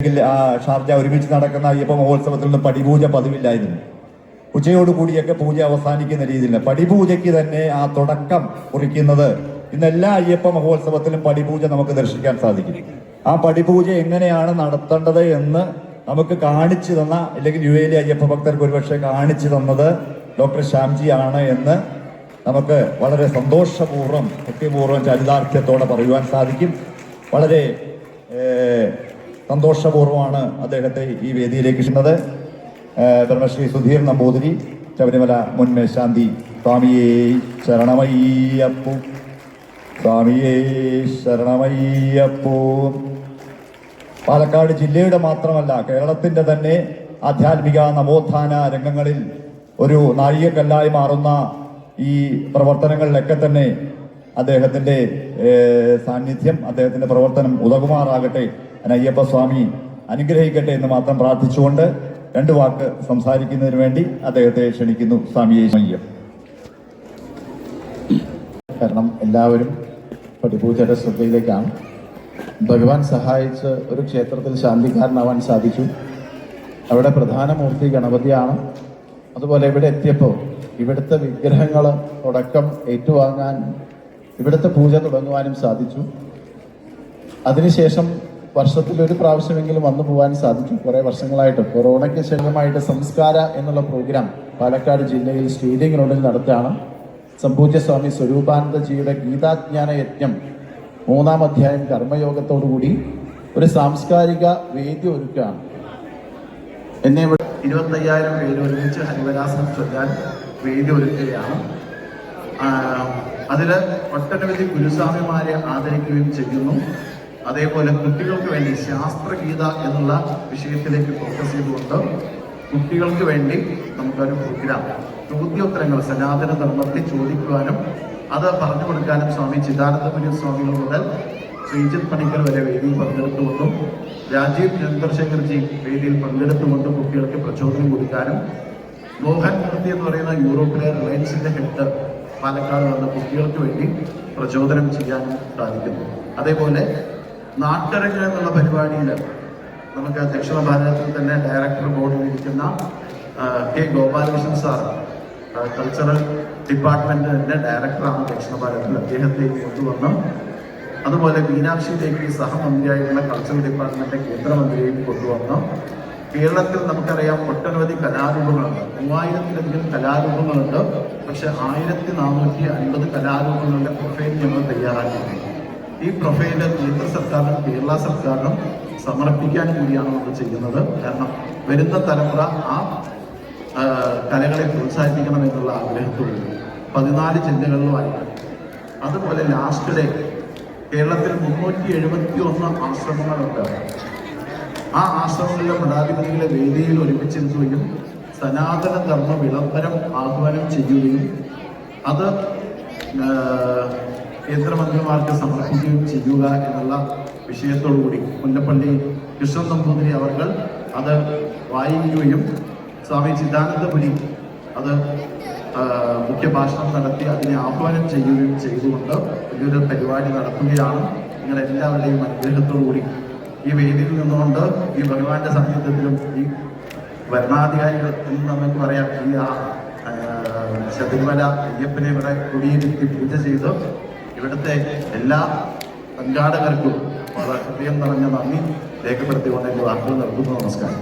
അല്ലെങ്കിൽ ആ ഷാർജ ഒരുമിച്ച് നടക്കുന്ന അയ്യപ്പ മഹോത്സവത്തിൽ നിന്ന് പടിപൂജ പതിവില്ലായിരുന്നു. ഉച്ചയോടുകൂടിയൊക്കെ പൂജ അവസാനിക്കുന്ന രീതിയിൽ പടിപൂജയ്ക്ക് തന്നെ ആ തുടക്കം കുറിക്കുന്നത് ഇന്ന് എല്ലാ അയ്യപ്പ മഹോത്സവത്തിലും പടിപൂജ നമുക്ക് ദർശിക്കാൻ സാധിക്കും. ആ പടിപൂജ എങ്ങനെയാണ് നടത്തേണ്ടത് എന്ന് നമുക്ക് കാണിച്ചു തന്ന അല്ലെങ്കിൽ യു എയിലെ അയ്യപ്പ ഭക്തർക്ക് ഒരുപക്ഷെ കാണിച്ചു തന്നത് ഡോക്ടർ ശ്യാംജി ആണ് എന്ന് നമുക്ക് വളരെ സന്തോഷപൂർവം ഭക്തിപൂർവം ചരിതാർത്ഥ്യത്തോടെ പറയുവാൻ സാധിക്കും. വളരെ സന്തോഷപൂർവമാണ് അദ്ദേഹത്തെ ഈ വേദിയിലേക്ക് ഇഷ്ടത് ധർമ്മശ്രീ സുധീർ നമ്പൂതിരി ശബരിമല മുൻ മേശാന്തി സ്വാമിയേ ശരണമയ്യപ്പു. സ്വാമിയേ ശരണമയ്യപ്പു. പാലക്കാട് ജില്ലയുടെ മാത്രമല്ല കേരളത്തിന്റെ തന്നെ ആധ്യാത്മിക നവോത്ഥാന രംഗങ്ങളിൽ ഒരു നാഴികക്കല്ലായി മാറുന്ന ഈ പ്രവർത്തനങ്ങളിലൊക്കെ തന്നെ അദ്ദേഹത്തിന്റെ സാന്നിധ്യം അദ്ദേഹത്തിന്റെ പ്രവർത്തനം ഉതകുമാറാകട്ടെ അയ്യപ്പ സ്വാമി അനുഗ്രഹിക്കട്ടെ എന്ന് മാത്രം പ്രാർത്ഥിച്ചുകൊണ്ട് രണ്ട് വാക്ക് സംസാരിക്കുന്നതിന് വേണ്ടി അദ്ദേഹത്തെ ക്ഷണിക്കുന്നു സ്വാമിയെ അയ്യം കാരണം എല്ലാവരും പടിപൂജയുടെ ശ്രദ്ധയിലേക്കാണ്. ഭഗവാൻ സഹായിച്ച് ഒരു ക്ഷേത്രത്തിൽ ശാന്തിക്കാരനാവാൻ സാധിച്ചു. അവിടെ പ്രധാന മൂർത്തി ഗണപതിയാണ്. അതുപോലെ ഇവിടെ എത്തിയപ്പോൾ ഇവിടുത്തെ വിഗ്രഹങ്ങൾ തുടക്കം ഏറ്റുവാങ്ങാൻ ഇവിടുത്തെ പൂജ തുടങ്ങുവാനും സാധിച്ചു. അതിനുശേഷം വർഷത്തിൽ ഒരു പ്രാവശ്യമെങ്കിലും വന്നു പോകാൻ സാധിച്ചു കുറേ വർഷങ്ങളായിട്ട് കൊറോണയ്ക്ക് ശേഷമായിട്ട് സംസ്കാര എന്നുള്ള പ്രോഗ്രാം പാലക്കാട് ജില്ലയിൽ സ്റ്റേഡിയം ഗ്രൗണ്ടിൽ നടത്തുകയാണ്. സംപൂജ്യ സ്വാമി സ്വരൂപാനന്ദജിയുടെ ഗീതാജ്ഞാന യജ്ഞം മൂന്നാം അധ്യായം കർമ്മയോഗത്തോടുകൂടി ഒരു സാംസ്കാരിക വേദി ഒരുക്കുകയാണ്. എന്നെ ഇവിടെ ഇരുപത്തയ്യായിരം പേര് ഒരുമിച്ച് ഹരിവരാസനം ചൊല്ലാൻ വേദി ഒരുക്കുകയാണ്. അതിൽ ഒട്ടനവധി ഗുരുസ്വാമിമാരെ ആദരിക്കുകയും ചെയ്യുന്നു. അതേപോലെ കുട്ടികൾക്ക് വേണ്ടി ശാസ്ത്രഗീത എന്നുള്ള വിഷയത്തിലേക്ക് ഫോക്കസ് ചെയ്തുകൊണ്ട് കുട്ടികൾക്ക് വേണ്ടി നമുക്കൊരു പ്രോഗ്രാം ചോദ്യോത്തരങ്ങൾ സനാതന ധർമ്മത്തെ ചോദിക്കുവാനും അത് പറഞ്ഞു കൊടുക്കാനും സ്വാമി ചിദാനന്ദപുരി സ്വാമികൾ മുതൽ ശ്രീജിത് പണിക്കർ വരെ വേദിയിൽ പങ്കെടുത്തുകൊണ്ടും രാജീവ് ചന്ദ്രശേഖർജി വേദിയിൽ പങ്കെടുത്തുകൊണ്ടും കുട്ടികൾക്ക് പ്രചോദനം കൊടുക്കാനും മോഹൻ മൂർത്തി എന്ന് പറയുന്ന യൂറോപ്പിലെ റിലയൻസിന്റെ ഹെഡ് പാലക്കാട് വന്ന കുട്ടികൾക്ക് വേണ്ടി പ്രചോദനം ചെയ്യാനും സാധിക്കുന്നു. അതേപോലെ നാട്ടരങ്ങ് എന്നുള്ള പരിപാടിയിൽ നമുക്ക് ദക്ഷിണ ഭാരതത്തിൽ തന്നെ ഡയറക്ടർ ബോർഡിൽ ഇരിക്കുന്ന കെ. ഗോപാലകൃഷ്ണൻ സാർ കൾച്ചറൽ ഡിപ്പാർട്ട്മെന്റിന്റെ ഡയറക്ടറാണ് ദക്ഷിണ ഭാരതത്തിൽ അദ്ദേഹത്തെ കൊണ്ടുവന്ന് അതുപോലെ മീനാക്ഷി ദേവി സഹമന്ത്രിയായിട്ടുള്ള കൾച്ചറൽ ഡിപ്പാർട്ട്മെന്റിന്റെ കേന്ദ്രമന്ത്രിയെയും കൊണ്ടുവന്ന് കേരളത്തിൽ നമുക്കറിയാം ഒട്ടനവധി കലാരൂപങ്ങളുണ്ട്. മൂവായിരത്തിലധികം കലാരൂപങ്ങളുണ്ട്. പക്ഷെ ആയിരത്തി നാനൂറ്റി അൻപത് കലാരൂപങ്ങളുടെ പ്രൊഫൈൽ ഞങ്ങൾ തയ്യാറാക്കിയിട്ടുണ്ട്. ഈ പ്രൊഫൈൽ കേന്ദ്ര സർക്കാരിനും കേരള സർക്കാരിനും സമർപ്പിക്കാൻ കൂടിയാണ് നമ്മൾ ചെയ്യുന്നത്. കാരണം വരുന്ന തലമുറ ആ കലകളെ പ്രോത്സാഹിപ്പിക്കണം എന്നുള്ള ആഗ്രഹത്തോടെ പതിനാല് ജില്ലകളിലുമായി അതുപോലെ ലാസ്റ്റ് ഡേ കേരളത്തിൽ മുന്നൂറ്റി എഴുപത്തി ഒന്ന് ആശ്രമങ്ങളുണ്ട്. ആ ആശ്രമങ്ങളിലെ മഠാധിപതികളെ വേദിയിൽ ഒരുമിച്ചിരുത്തുകയും സനാതന ധർമ്മ വിളംബരം ആഹ്വാനം ചെയ്യുകയും അത് കേന്ദ്രമന്ത്രിമാർക്ക് സമർപ്പിക്കുകയും ചെയ്യുക എന്നുള്ള വിഷയത്തോടുകൂടി മുല്ലപ്പള്ളി കൃഷ്ണൻ നമ്പൂതിരി അവർ അത് വായിക്കുകയും സ്വാമി ചിദാനന്ദപുരി അത് മുഖ്യഭാഷണം നടത്തി അതിനെ ആഹ്വാനം ചെയ്യുകയും ചെയ്തുകൊണ്ട് വലിയൊരു പരിപാടി നടത്തുകയാണ്. നിങ്ങളെല്ലാവരുടെയും അനുഗ്രഹത്തോടുകൂടി ഈ വേദിയിൽ നിന്നുകൊണ്ട് ഈ ഭഗവാന്റെ സാന്നിധ്യത്തിലും ഈ ഭരണാധികാരികൾ എന്ന് നമുക്ക് പറയാം ഈ ശബരിമല അയ്യപ്പനെ ഇവിടെ കുടിയിരുത്തി പൂജ ചെയ്ത് ഇവിടുത്തെ എല്ലാ സംഘാടകർക്കും വളരെ ഹൃദയം നിറഞ്ഞ നന്ദി രേഖപ്പെടുത്തിക്കൊണ്ട് എന്റെ വാക്കുകൾ നൽകുന്നു നമസ്കാരം.